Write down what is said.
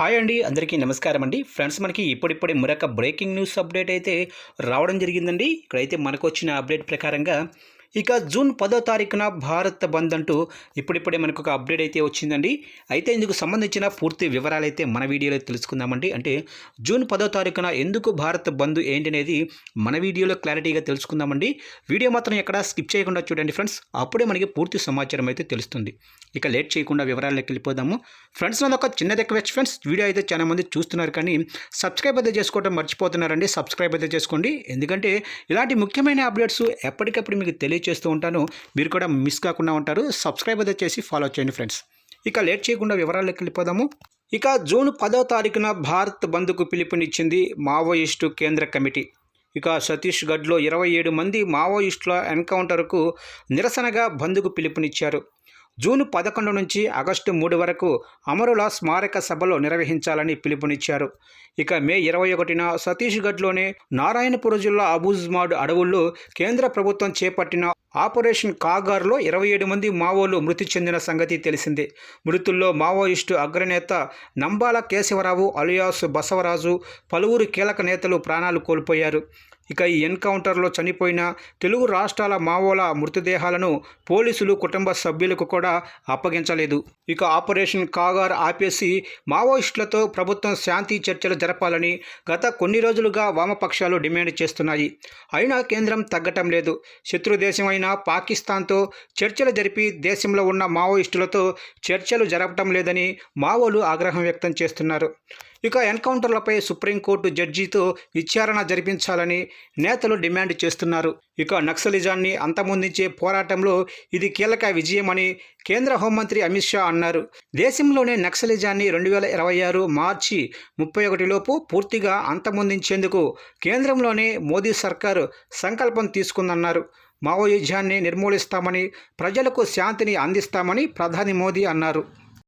Hi అండి అందరికీ నమస్కారం అండి. ఫ్రెండ్స్ మనకి ఇప్పుడిప్పుడే మరొక బ్రేకింగ్ న్యూస్ అప్డేట్ అయితే రావడం జరిగిందండి. ఇక్కడైతే మనకు వచ్చిన అప్డేట్ ప్రకారంగా ఇక జూన్ పదో తారీఖున భారత్ బంద్ అంటూ ఇప్పుడిప్పుడే మనకు ఒక అప్డేట్ అయితే వచ్చిందండి. అయితే ఇందుకు సంబంధించిన పూర్తి వివరాలు అయితే మన వీడియోలో తెలుసుకుందామండి. అంటే జూన్ పదో తారీఖున ఎందుకు భారత్ బంద్ ఏంటి అనేది మన వీడియోలో క్లారిటీగా తెలుసుకుందామండి. వీడియో మాత్రం ఎక్కడ స్కిప్ చేయకుండా చూడండి ఫ్రెండ్స్. అప్పుడే మనకి పూర్తి సమాచారం అయితే తెలుస్తుంది. ఇక లేట్ చేయకుండా వివరాల్లోకి వెళ్ళిపోదాము. ఫ్రెండ్స్ నాది ఒక చిన్న రిక్వెస్ట్ ఫ్రెండ్స్. వీడియో అయితే చాలా మంది చూస్తున్నారు కానీ సబ్స్క్రైబ్ అయితే చేసుకోవడం మర్చిపోతున్నారండి. సబ్స్క్రైబ్ అయితే చేసుకోండి. ఎందుకంటే ఇలాంటి ముఖ్యమైన అప్డేట్స్ ఎప్పటికప్పుడు మీకు చేస్తూ ఉంటాను. మీరు కూడా మిస్ కాకుండా ఉంటారు. సబ్స్క్రైబ్ అయితే చేసి ఫాలో చేయండి ఫ్రెండ్స్ ఇక లేట్ చేయకుండా వివరాల్లోకి వెళ్ళిపోదాము. ఇక జూన్ పదో తారీఖున భారత్ బంద్కు పిలుపునిచ్చింది మావోయిస్టు కేంద్ర కమిటీ. ఇక ఛత్తీస్గఢ్లో ఇరవై ఏడు మంది మావోయిస్టుల ఎన్కౌంటర్కు నిరసనగా బంద్కు పిలుపునిచ్చారు. జూన్ పదకొండు నుంచి ఆగస్టు మూడు వరకు అమరుల స్మారక సభలో నిర్వహించాలని పిలుపునిచ్చారు. ఇక మే ఇరవై ఒకటిన సతీష్గఢ్లోని నారాయణపుర జిల్లా అబూజ్మాడ్ అడవుల్లో కేంద్ర ప్రభుత్వం చేపట్టిన ఆపరేషన్ కాగార్లో ఇరవై ఏడు మంది మావోలు మృతి చెందిన సంగతి తెలిసిందే. మృతుల్లో మావోయిస్టు అగ్రనేత నంబాల కేశవరావు అలియాస్ బసవరాజు పలువురు కీలక నేతలు ప్రాణాలు కోల్పోయారు. ఇక ఈ ఎన్కౌంటర్లో చనిపోయిన తెలుగు రాష్ట్రాల మావోల మృతదేహాలను పోలీసులు కుటుంబ సభ్యులకు కూడా అప్పగించలేదు. ఇక ఆపరేషన్ కాగార్ ఆపేసి మావోయిస్టులతో ప్రభుత్వం శాంతి చర్చలు జరపాలని గత కొన్ని రోజులుగా వామపక్షాలు డిమాండ్ చేస్తున్నాయి. అయినా కేంద్రం తగ్గటం లేదు. శత్రు దేశమైన పాకిస్తాన్తో చర్చలు జరిపి దేశంలో ఉన్న మావోయిస్టులతో చర్చలు జరపటం లేదని మావోలు ఆగ్రహం వ్యక్తం చేస్తున్నారు. ఇక ఎన్కౌంటర్లపై సుప్రీంకోర్టు జడ్జితో విచారణ జరిపించాలని నేతలు డిమాండ్ చేస్తున్నారు. ఇక నక్సలిజాన్ని అంతమొందించే పోరాటంలో ఇది కీలక విజయమని కేంద్ర హోంమంత్రి అమిత్ షా అన్నారు. దేశంలోనే నక్సలిజాన్ని రెండు వేల ఇరవై ఆరు మార్చి ముప్పై ఒకటిలోపు పూర్తిగా అంతమొందించేందుకు కేంద్రంలోనే మోదీ సర్కారు సంకల్పం తీసుకుందన్నారు. మావోయిజాన్ని నిర్మూలిస్తామని ప్రజలకు శాంతిని అందిస్తామని ప్రధాని మోదీ అన్నారు.